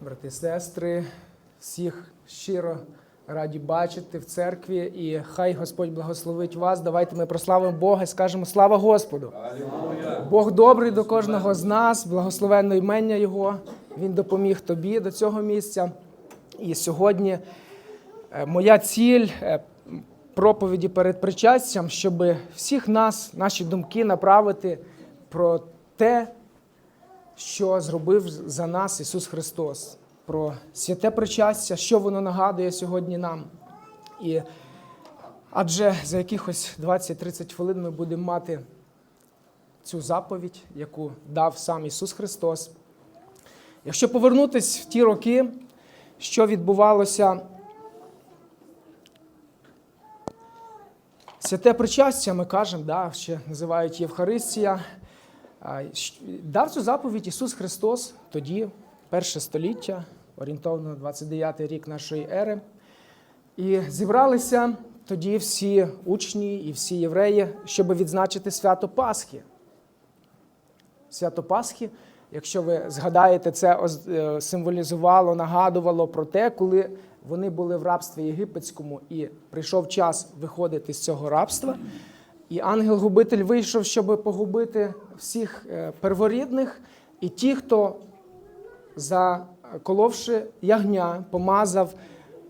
брати і сестри, всіх щиро раді бачити в церкві, і хай Господь благословить вас. Давайте ми прославимо Бога і скажемо слава Господу. Бог добрий до кожного з нас, благословенно імення Його. Він допоміг тобі до цього місця. І сьогодні е, моя ціль е, проповіді перед причастям, щоб всіх нас, наші думки направити про те, що зробив за нас Ісус Христос, про святе причастя, що воно нагадує сьогодні нам. І адже за якихось 20-30 хвилин ми будемо мати цю заповідь, яку дав сам Ісус Христос. Якщо повернутися в ті роки, що відбувалося, святе причастя, ми кажемо, да, ще називають Євхаристія. Дав цю заповідь Ісус Христос тоді, перше століття, орієнтовно 29 й рік нашої ери. І зібралися тоді всі учні і всі євреї, щоб відзначити свято Пасхи. Свято Пасхи, якщо ви згадаєте, це е, символізувало, нагадувало про те, коли вони були в рабстві єгипетському і прийшов час виходити з цього рабства. І ангел-губитель вийшов, щоб погубити всіх е, перворідних, і ті, хто заколовши ягня, помазав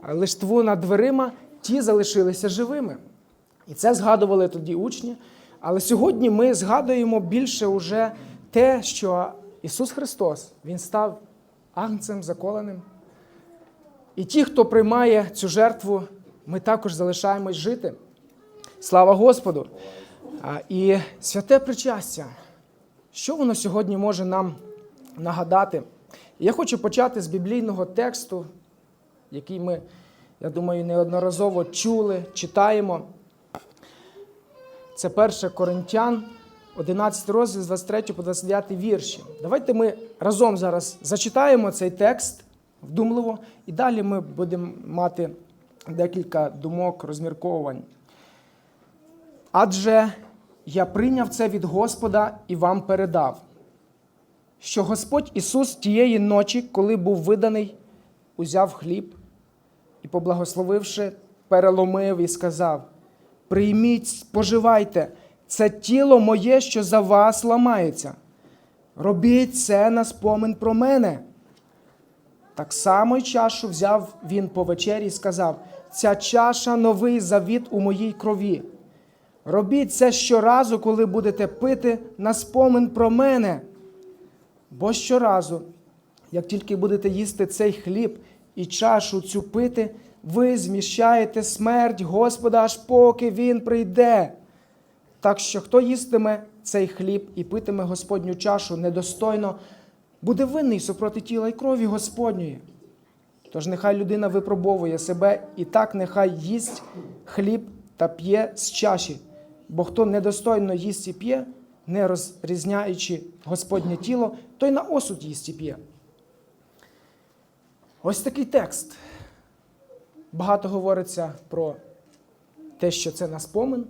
е, лиштву над дверима, ті залишилися живими. І це згадували тоді учні. Але сьогодні ми згадуємо більше уже те, що Ісус Христос Він став агнцем заколеним. І ті, хто приймає цю жертву, ми також залишаємось жити. Слава Господу! І святе причастя. Що воно сьогодні може нам нагадати? Я хочу почати з біблійного тексту, який ми, я думаю, неодноразово чули, читаємо. Це 1 Коринтян, 11 розділ з 23 по 29 вірші. Давайте ми разом зараз зачитаємо цей текст вдумливо, і далі ми будемо мати декілька думок, розмірковувань. Адже я прийняв це від Господа і вам передав, що Господь Ісус тієї ночі, коли був виданий, узяв хліб і, поблагословивши, переломив і сказав: Прийміть, споживайте, це тіло моє, що за вас ламається. Робіть це на спомин про мене. Так само й чашу взяв він по вечері і сказав: Ця чаша новий завіт у моїй крові. Робіть це щоразу, коли будете пити на спомин про мене. Бо щоразу, як тільки будете їсти цей хліб і чашу цю пити, ви зміщаєте смерть Господа, аж поки Він прийде. Так що хто їстиме цей хліб і питиме Господню чашу недостойно, буде винний супроти тіла й крові Господньої. Тож нехай людина випробовує себе і так нехай їсть хліб та п'є з чаші, бо хто недостойно їсть і п'є, не розрізняючи Господнє тіло, той на осуд їсть і п'є. Ось такий текст. Багато говориться про те, що це на спомин,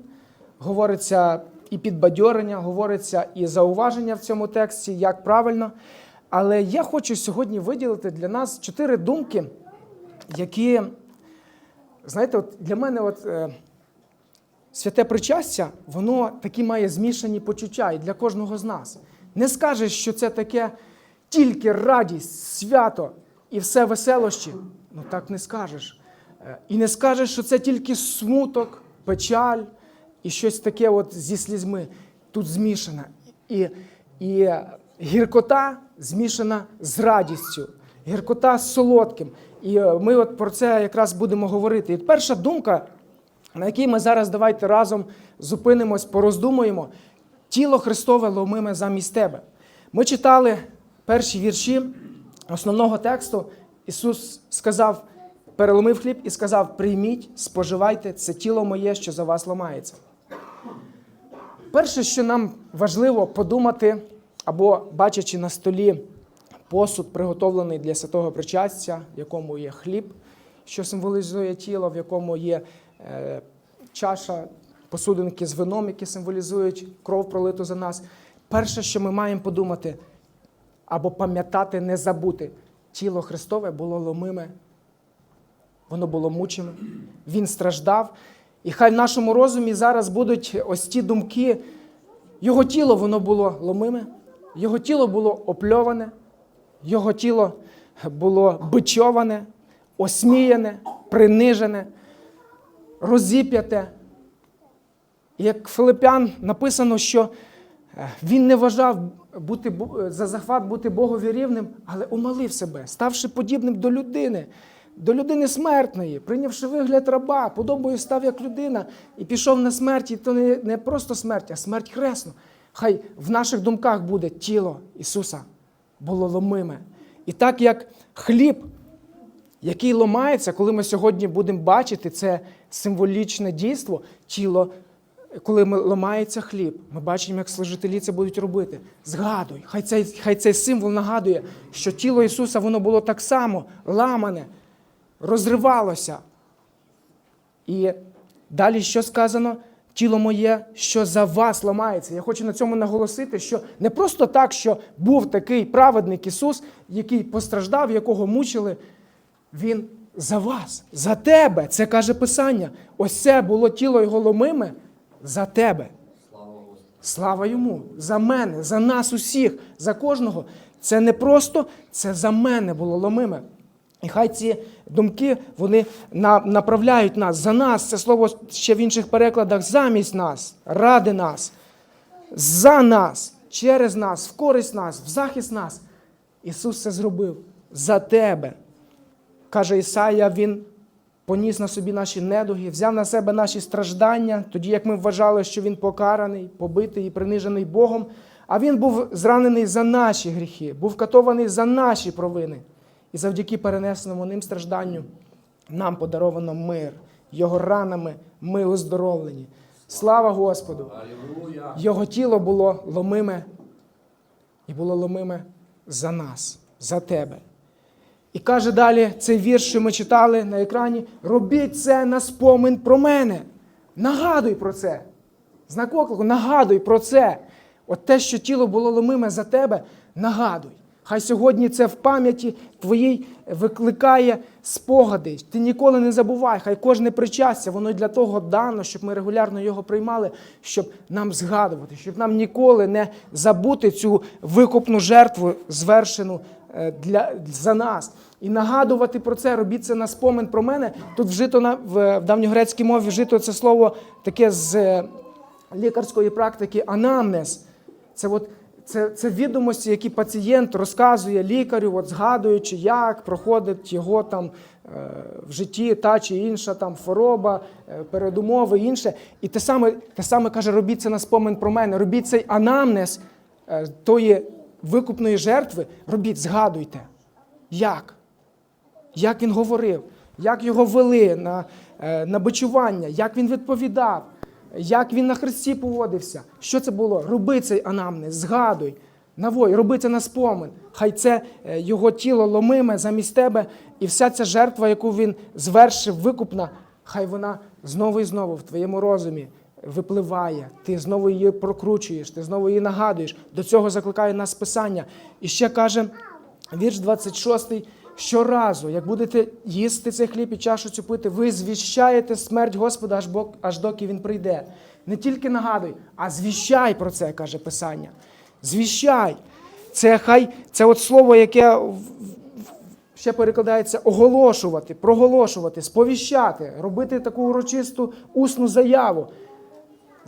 говориться і підбадьорення, говориться і зауваження в цьому тексті, як правильно. Але я хочу сьогодні виділити для нас чотири думки, які, знаєте, от для мене от, е, святе причастя, воно такі має змішані почуття і для кожного з нас. Не скажеш, що це таке тільки радість, свято і все веселощі. Ну так не скажеш. Е, І не скажеш, що це тільки смуток, печаль і щось таке от зі слізьми. Тут змішане. І, і гіркота змішана з радістю, гіркота з солодким. І е, ми от про це якраз будемо говорити. І перша думка, на якій ми зараз давайте разом зупинимось, пороздумуємо, тіло Христове ломиме замість тебе. Ми читали перші вірші основного тексту. Ісус сказав, переломив хліб і сказав: прийміть, споживайте, це тіло моє, що за вас ламається. Перше, що нам важливо подумати, або бачачи на столі посуд, приготовлений для святого причастя, в якому є хліб, що символізує тіло, в якому є чаша, посудинки з вином, які символізують кров пролиту за нас. Перше, що ми маємо подумати, або пам'ятати, не забути, тіло Христове було ломиме, воно було мучиме, Він страждав. І хай в нашому розумі зараз будуть ось ті думки. Його тіло воно було ломиме, його тіло було опльоване, його тіло було бичоване, осміяне, принижене, розіп'яте. Як Филипян написано, що е, він не вважав бути, за захват бути Богові рівним, але умалив себе, ставши подібним до людини, до людини смертної, прийнявши вигляд раба, подобою став як людина і пішов на смерть, і то не, не просто смерть, а смерть хресну. Хай в наших думках буде тіло Ісуса було ломиме. І так як хліб який ламається, коли ми сьогодні будемо бачити це символічне дійство, тіло, коли ламається хліб, ми бачимо, як служителі це будуть робити. Згадуй, хай цей, хай цей символ нагадує, що тіло Ісуса воно було так само ламане, розривалося. І далі що сказано? Тіло моє, що за вас ламається. Я хочу на цьому наголосити, що не просто так, що був такий праведник Ісус, який постраждав, якого мучили, Він за вас, за тебе. Це каже Писання. Ось це було тіло його ломиме за тебе. Слава йому, за мене, за нас усіх, за кожного. Це не просто, це за мене було ломиме. І хай ці думки вони направляють нас за нас. Це слово ще в інших перекладах замість нас, ради нас, за нас, через нас, в користь нас, в захист нас. Ісус це зробив за тебе. Каже Ісая, Він поніс на собі наші недуги, взяв на себе наші страждання, тоді як ми вважали, що Він покараний, побитий і принижений Богом, а Він був зранений за наші гріхи, був катований за наші провини. І завдяки перенесеному ним стражданню нам подаровано мир. Його ранами ми оздоровлені. Слава Господу! Його тіло було ломиме і було ломиме за нас, за тебе. І каже далі цей вірш, що ми читали на екрані: робіть це на спомин про мене. Нагадуй про це. Знак оклику, нагадуй про це. От те, що тіло було ломиме за тебе, нагадуй. Хай сьогодні це в пам'яті твоїй викликає спогади. Ти ніколи не забувай, хай кожне причастя, воно для того дано, щоб ми регулярно його приймали, щоб нам згадувати, щоб нам ніколи не забути цю викупну жертву, звершену для, за нас. І нагадувати про це, робіть це на спомин про мене. Тут вжито на, в, давньогрецькій мові вжито це слово таке з е, лікарської практики анамнез. Це от це, це відомості, які пацієнт розказує лікарю, от згадуючи, як проходить його там е, в житті та чи інша там хвороба, е, передумови, інше. І те саме, те саме каже, робіть це на спомин про мене, робіть цей анамнез е, тої викупної жертви, робіть, згадуйте. Як? Як він говорив, як його вели на, е, на бичування, як він відповідав, як він на хресті поводився. Що це було? Роби цей анамнез, згадуй, навой, роби це на спомин. Хай це е, його тіло ломиме замість тебе, і вся ця жертва, яку він звершив, викупна, хай вона знову і знову в твоєму розумі випливає. Ти знову її прокручуєш, ти знову її нагадуєш. До цього закликає нас Писання. І ще каже вірш 26. Щоразу, як будете їсти цей хліб і чашу цю пити, ви звіщаєте смерть Господа, аж, бо, аж доки Він прийде. Не тільки нагадуй, а звіщай про це, каже Писання. Звіщай. Це хай це от слово, яке ще перекладається оголошувати, проголошувати, сповіщати, робити таку урочисту усну заяву.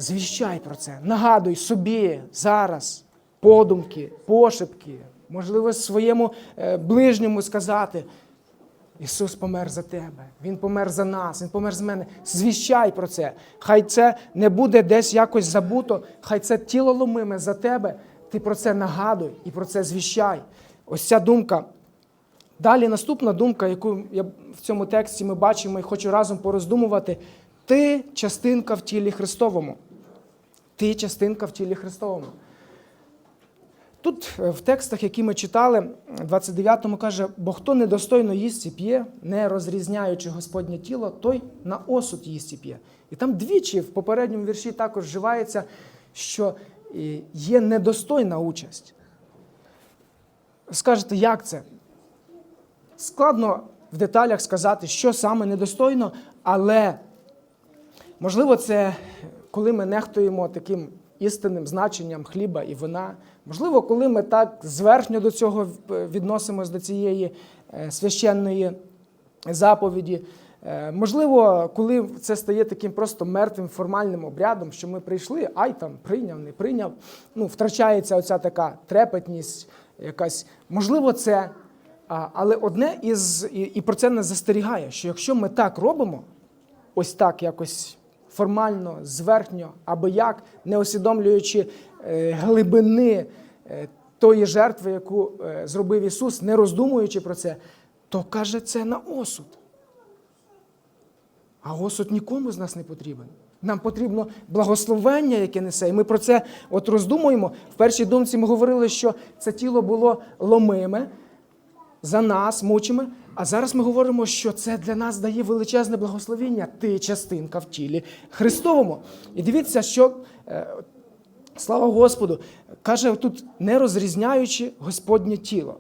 Звіщай про це. Нагадуй собі зараз подумки, пошепки, можливо, своєму е, ближньому сказати. Ісус помер за тебе, Він помер за нас, Він помер за мене. Звіщай про це. Хай це не буде десь якось забуто, хай це тіло ломиме за тебе. Ти про це нагадуй і про це звіщай. Ось ця думка. Далі наступна думка, яку я в цьому тексті ми бачимо і хочу разом пороздумувати. Ти частинка в тілі Христовому. Ти частинка в тілі Христовому. Тут е, в текстах, які ми читали, 29-му каже, бо хто недостойно їсть і п'є, не розрізняючи Господнє тіло, той на осуд їсть і п'є. І там двічі в попередньому вірші також вживається, що е, є недостойна участь. Скажете, як це? Складно в деталях сказати, що саме недостойно, але можливо, це коли ми нехтуємо таким істинним значенням хліба і вина. Можливо, коли ми так зверхньо до цього відносимось до цієї е, священної заповіді. Е, Можливо, коли це стає таким просто мертвим формальним обрядом, що ми прийшли, ай там прийняв, не прийняв. Ну, втрачається оця така трепетність, якась. Можливо, це. Але одне із і про це нас застерігає, що якщо ми так робимо, ось так якось формально, зверхньо, або як, не усвідомлюючи е, глибини е, тої жертви, яку е, зробив Ісус, не роздумуючи про це, то каже це на осуд. А осуд нікому з нас не потрібен. Нам потрібно благословення, яке несе. І ми про це от роздумуємо. В першій думці ми говорили, що це тіло було ломиме, за нас мучиме. А зараз ми говоримо, що це для нас дає величезне благословення, ти частинка в тілі Христовому. І дивіться, що, е, слава Господу, каже тут, не розрізняючи Господнє тіло.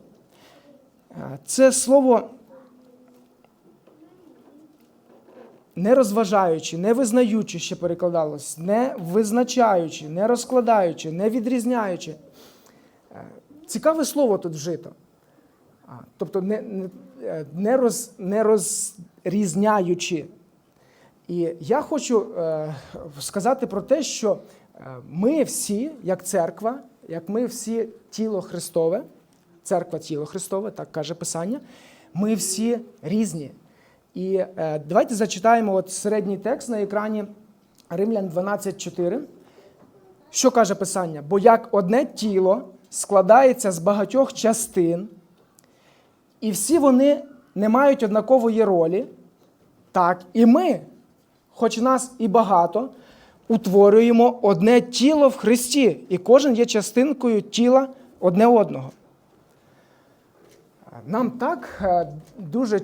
Е, Це слово не розважаючи, не визнаючи, ще перекладалось, не визначаючи, не розкладаючи, не відрізняючи. Е, Цікаве слово тут вжито. Тобто не, е, не, роз, не розрізняючи. І я хочу е, сказати про те, що е, ми всі, як церква, як ми всі тіло Христове, церква тіло Христове, так каже Писання, ми всі різні. І давайте зачитаємо от середній текст на екрані Римлян 12.4. Що каже Писання? Бо як одне тіло складається з багатьох частин, і всі вони не мають однакової ролі, так і ми, хоч нас і багато, утворюємо одне тіло в Христі, і кожен є частинкою тіла одне одного. Нам так е, дуже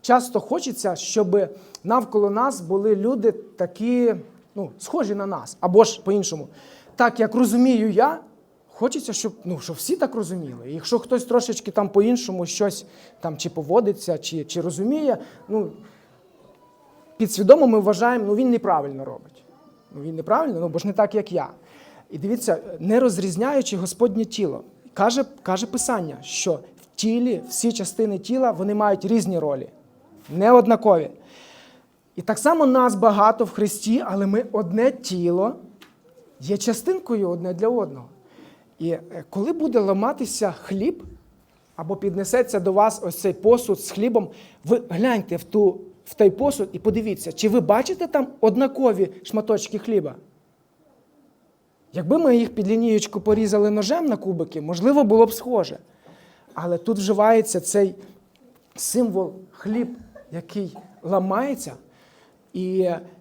часто хочеться, щоб навколо нас були люди такі, ну, схожі на нас, або ж по-іншому. Так як розумію я, хочеться, щоб, ну, щоб всі так розуміли. І якщо хтось трошечки там по-іншому щось там чи поводиться, чи, чи розуміє, ну, підсвідомо ми вважаємо, ну він неправильно робить. Ну він неправильно, ну бо ж не так, як я. І дивіться, не розрізняючи Господнє тіло, каже, каже Писання, що в тілі всі частини тіла вони мають різні ролі, неоднакові. І так само нас багато в Христі, але ми одне тіло є частинкою одне для одного. І е, коли буде ламатися хліб, або піднесеться до вас ось цей посуд з хлібом, ви гляньте в, ту, в той посуд і подивіться, чи ви бачите там однакові шматочки хліба? Якби ми їх під лінієчку порізали ножем на кубики, можливо, було б схоже. Але тут вживається цей символ хліб, який ламається. І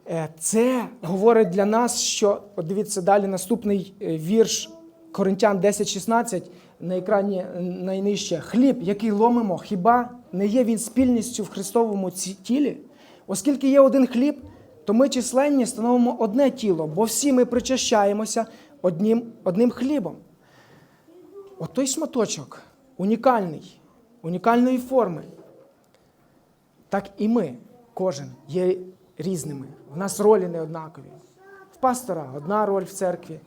е, це говорить для нас, що от дивіться далі наступний е, вірш Коринтян 10.16 на екрані е, найнижче. Хліб, який ломимо, хіба не є він спільністю в Христовому тілі? Оскільки є один хліб, то ми численні становимо одне тіло, бо всі ми причащаємося одним, одним хлібом. От той шматочок унікальний, унікальної форми. Так і ми, кожен, є різними. У нас ролі не однакові. В пастора одна роль в церкві,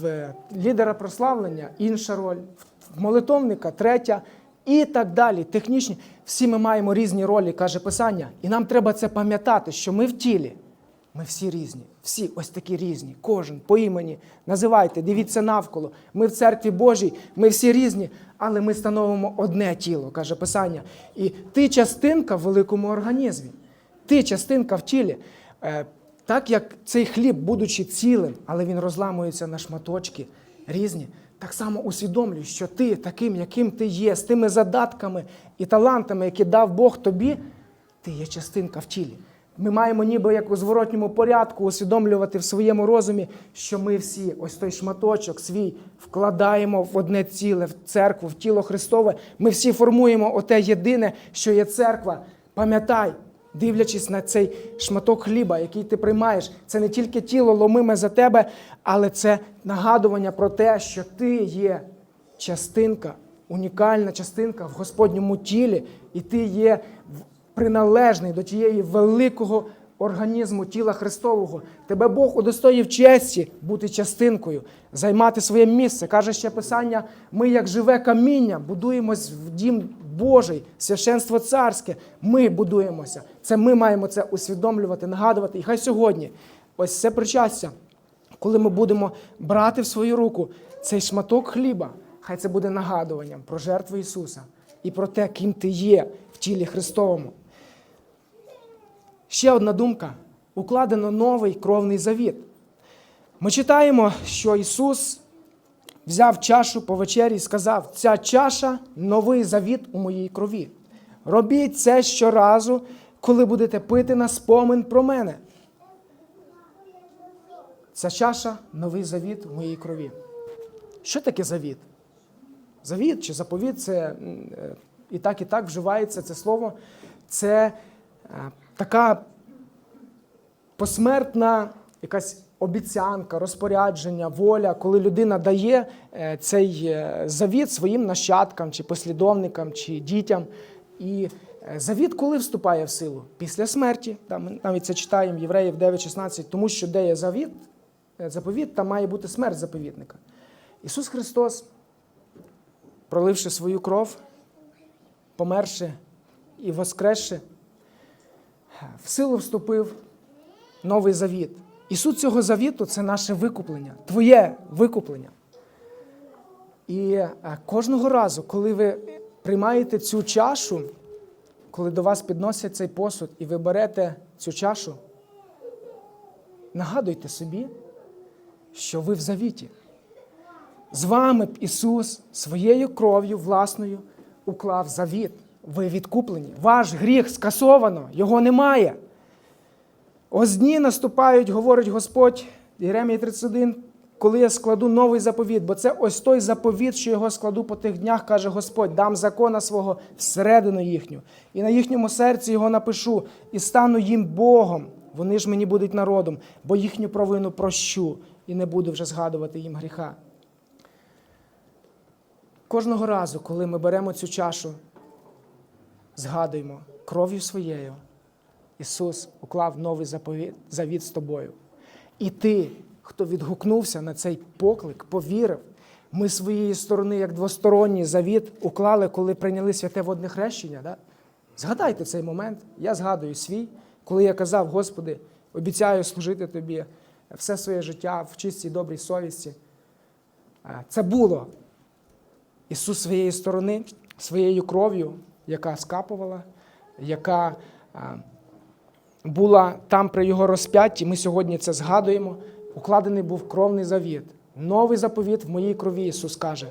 в лідера прославлення інша роль, в молитовника третя і так далі. Технічні. Всі ми маємо різні ролі, каже Писання. І нам треба це пам'ятати, що ми в тілі. Ми всі різні, всі ось такі різні, кожен по імені. Називайте, дивіться навколо. Ми в церкві Божій, ми всі різні, але ми становимо одне тіло, каже Писання. І ти частинка в великому організмі. Ти частинка в тілі. Так як цей хліб, будучи цілим, але він розламується на шматочки різні, так само усвідомлюй, що ти таким, яким ти є, з тими задатками і талантами, які дав Бог тобі, ти є частинка в тілі. Ми маємо ніби як у зворотньому порядку усвідомлювати в своєму розумі, що ми всі, ось той шматочок свій, вкладаємо в одне ціле, в церкву, в тіло Христове. Ми всі формуємо оте єдине, що є церква. Пам'ятай, дивлячись на цей шматок хліба, який ти приймаєш, це не тільки тіло ломиме за тебе, але це нагадування про те, що ти є частинка унікальна частинка в Господньому тілі, і ти є приналежний до тієї великого організму тіла Христового. Тебе Бог удостоїв честі бути частинкою, займати своє місце. Каже ще Писання: ми, як живе каміння, будуємось в дім Божий, священство царське. Ми будуємося. Це ми маємо це усвідомлювати, нагадувати. І хай сьогодні ось це причастя, коли ми будемо брати в свою руку цей шматок хліба, хай це буде нагадуванням про жертву Ісуса і про те, ким ти є в тілі Христовому. Ще одна думка: укладено новий кровний завіт. Ми читаємо, що Ісус взяв чашу по вечері і сказав: ця чаша новий завіт у моїй крові. Робіть це щоразу, коли будете пити на спомин про мене. Ця чаша новий завіт в моїй крові. Що таке завіт? Завіт чи заповіт це е, і так, і так вживається це слово. Це е, така посмертна якась обіцянка, розпорядження, воля, коли людина дає е, цей е, завіт своїм нащадкам, чи послідовникам, чи дітям. І е, завіт коли вступає в силу? Після смерті. Ми навіть це читаємо Євреїв 9.16, тому що де є завіт, заповіт, там має бути смерть заповідника. Ісус Христос, проливши свою кров, померши і воскресши, в силу вступив новий завіт. І суть цього завіту це наше викуплення, твоє викуплення. І е, кожного разу, коли ви приймаєте цю чашу, коли до вас підносять цей посуд і ви берете цю чашу, нагадуйте собі, що ви в завіті. З вами Ісус своєю кров'ю власною уклав завіт. Ви відкуплені. Ваш гріх скасовано, його немає. Ось дні наступають, говорить Господь, Єремія 31, коли я складу новий заповіт, бо це ось той заповіт, що його складу по тих днях, каже Господь, дам закона свого всередину їхню, і на їхньому серці його напишу, і стану їм Богом. Вони ж мені будуть народом, бо їхню провину прощу, і не буду вже згадувати їм гріха. Кожного разу, коли ми беремо цю чашу, згадуємо кров'ю своєю. Ісус уклав новий заповіт, завіт з тобою. І ти, хто відгукнувся на цей поклик, повірив, ми своєї сторони, як двосторонній завіт, уклали, коли прийняли святе водне хрещення. Да? Згадайте цей момент. Я згадую свій, коли я казав, Господи, обіцяю служити Тобі все своє життя в чистій добрій совісті. Це було. Ісус своєї сторони, своєю кров'ю, яка скапувала, яка була там при його розп'ятті, ми сьогодні це згадуємо. Укладений був кровний завіт. Новий заповіт в моїй крові, Ісус каже.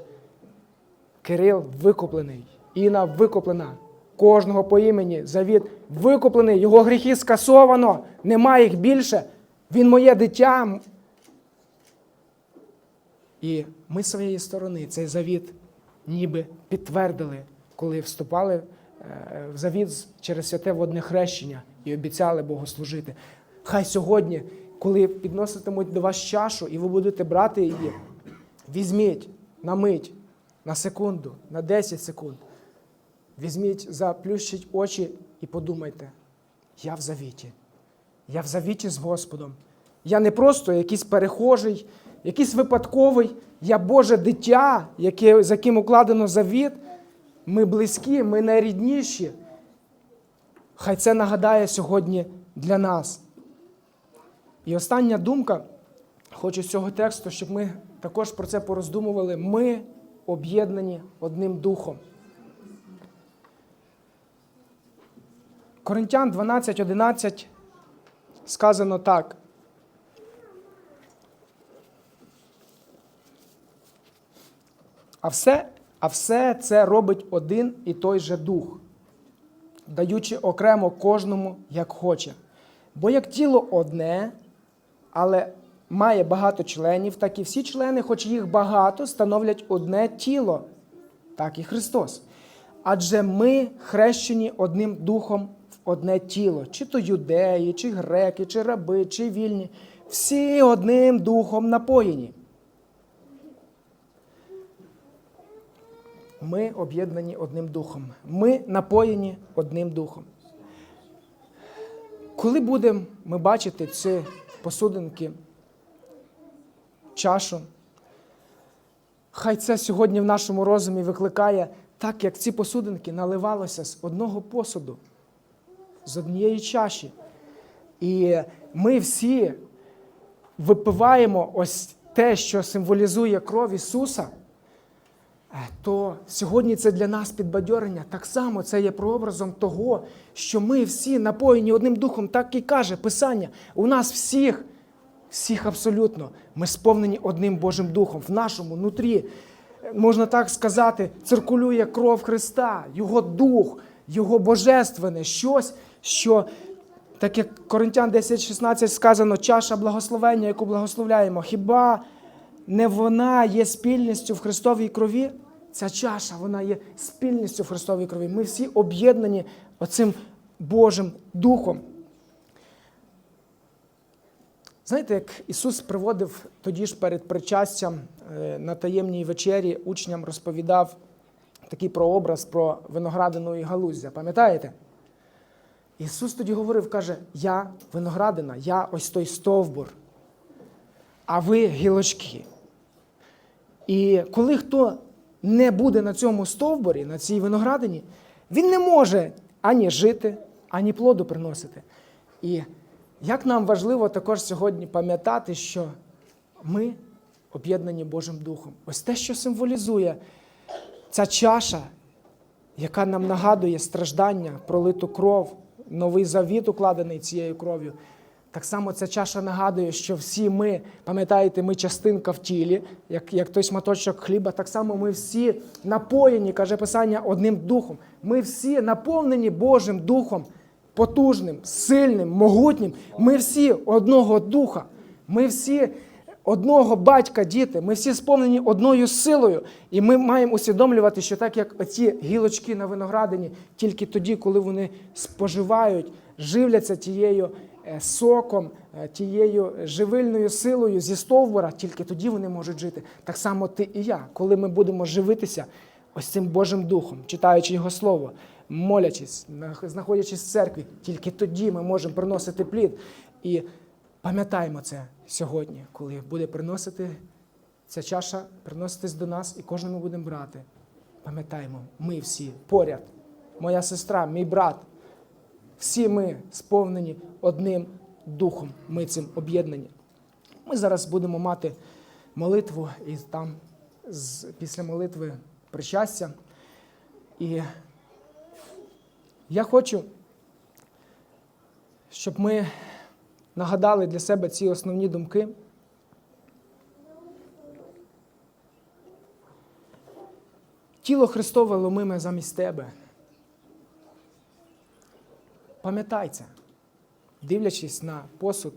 Кирил викуплений, Інна викуплена. Кожного по імені завіт викуплений, його гріхи скасовано, немає їх більше. Він моє дитя. І ми з своєї сторони цей завіт ніби підтвердили, коли вступали е, в завіт через святе водне хрещення і обіцяли Богу служити. Хай сьогодні, коли підноситимуть до вас чашу, і ви будете брати її, візьміть на мить, на секунду, на 10 секунд. Візьміть, заплющіть очі і подумайте: я в завіті. Я в завіті з Господом. Я не просто якийсь перехожий, якийсь випадковий, я Боже дитя, яке, з яким укладено завіт. Ми близькі, ми найрідніші. Хай це нагадає сьогодні для нас. І остання думка, хочу з цього тексту, щоб ми також про це пороздумували. Ми об'єднані одним духом. Коринтян 12.11 сказано так. А все, а все це робить один і той же дух, даючи окремо кожному, як хоче. Бо як тіло одне, але має багато членів, так і всі члени, хоч їх багато, становлять одне тіло, так і Христос. Адже ми хрещені одним духом в одне тіло, чи то юдеї, чи греки, чи раби, чи вільні, всі одним духом напоєні. Ми об'єднані одним духом. Ми напоєні одним духом. Коли будемо ми бачити ці посудинки, чашу, хай це сьогодні в нашому розумі викликає, так як ці посудинки наливалося з одного посуду, з однієї чаші. І ми всі випиваємо ось те, що символізує кров Ісуса, то сьогодні це для нас підбадьорення. Так само це є прообразом того, що ми всі напоєні одним духом, так і каже Писання. У нас всіх, всіх абсолютно, ми сповнені одним Божим Духом. В нашому нутрі, е, можна так сказати, циркулює кров Христа, Його дух, Його божественне, щось, що так як Коринтян 10.16 сказано, чаша благословення, яку благословляємо, хіба не вона є спільністю в Христовій крові? Ця чаша, вона є спільністю в Христовій крові. Ми всі об'єднані оцим Божим Духом. Знаєте, як Ісус приводив тоді ж перед причастям е, на таємній вечері учням розповідав такий прообраз про виноградину і галуздя. Пам'ятаєте? Ісус тоді говорив, каже, я виноградина, я ось той стовбур, а ви гілочки. І коли хто не буде на цьому стовбурі, на цій виноградині, він не може ані жити, ані плоду приносити. І як нам важливо також сьогодні пам'ятати, що ми об'єднані Божим Духом. Ось те, що символізує ця чаша, яка нам нагадує страждання, пролиту кров, новий завіт, укладений цією кров'ю. Так само ця чаша нагадує, що всі ми, пам'ятаєте, ми частинка в тілі, як, як той шматочок хліба, так само ми всі напоєні, каже Писання, одним духом. Ми всі наповнені Божим Духом, потужним, сильним, могутнім. Ми всі одного духа. Ми всі одного батька, діти. Ми всі сповнені одною силою. І ми маємо усвідомлювати, що так як оці гілочки на виноградині, тільки тоді, коли вони споживають, живляться тією соком, е, тією живильною силою зі стовбура, тільки тоді вони можуть жити. Так само ти і я, коли ми будемо живитися ось цим Божим Духом, читаючи Його Слово, молячись, знаходячись в церкві, тільки тоді ми можемо приносити плід. І пам'ятаємо це сьогодні, коли буде приносити ця чаша, приноситись до нас, і кожен ми будемо брати. Пам'ятаємо, ми всі поряд, моя сестра, мій брат. Всі ми сповнені одним духом, ми цим об'єднані. Ми зараз будемо мати молитву, і там після молитви причастя. І я хочу, щоб ми нагадали для себе ці основні думки. Тіло Христове ломиме замість тебе. Пам'ятай дивлячись на посуд,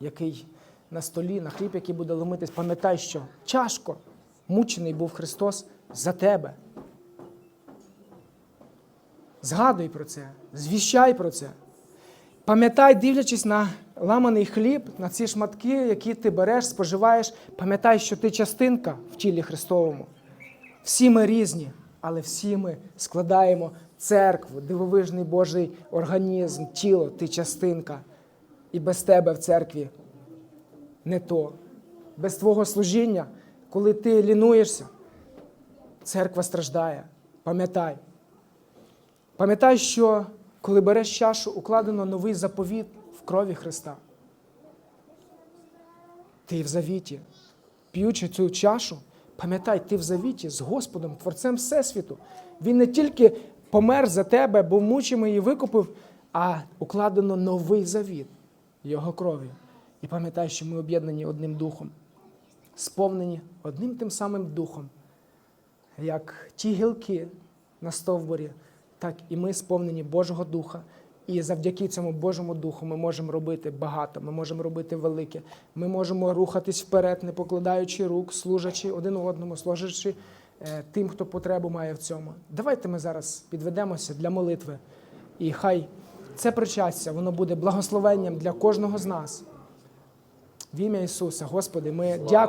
який на столі, на хліб, який буде ломитись, пам'ятай, що тяжко мучений був Христос за тебе. Згадуй про це, звіщай про це. Пам'ятай, дивлячись на ламаний хліб, на ці шматки, які ти береш, споживаєш, пам'ятай, що ти частинка в тілі Христовому. Всі ми різні, але всі ми складаємо церкву, дивовижний Божий організм, тіло, ти частинка. І без тебе в церкві не то. Без твого служіння, коли ти лінуєшся, церква страждає. Пам'ятай. Пам'ятай, що коли береш чашу, укладено новий заповіт в крові Христа. Ти в завіті, п'ючи цю чашу, пам'ятай, ти в завіті з Господом, Творцем Всесвіту. Він не тільки помер за тебе, був мучимий і викупив, а укладено новий завіт Його кров'ю. І пам'ятай, що ми об'єднані одним духом, сповнені одним тим самим духом, як ті гілки на стовбурі, так і ми сповнені Божого Духа. І завдяки цьому Божому Духу ми можемо робити багато, ми можемо робити велике. Ми можемо рухатись вперед, не покладаючи рук, служачи один одному, служачи е, тим, хто потребу має в цьому. Давайте ми зараз підведемося для молитви. І хай це причастя, воно буде благословенням для кожного з нас. В ім'я Ісуса, Господи, ми дякуємо.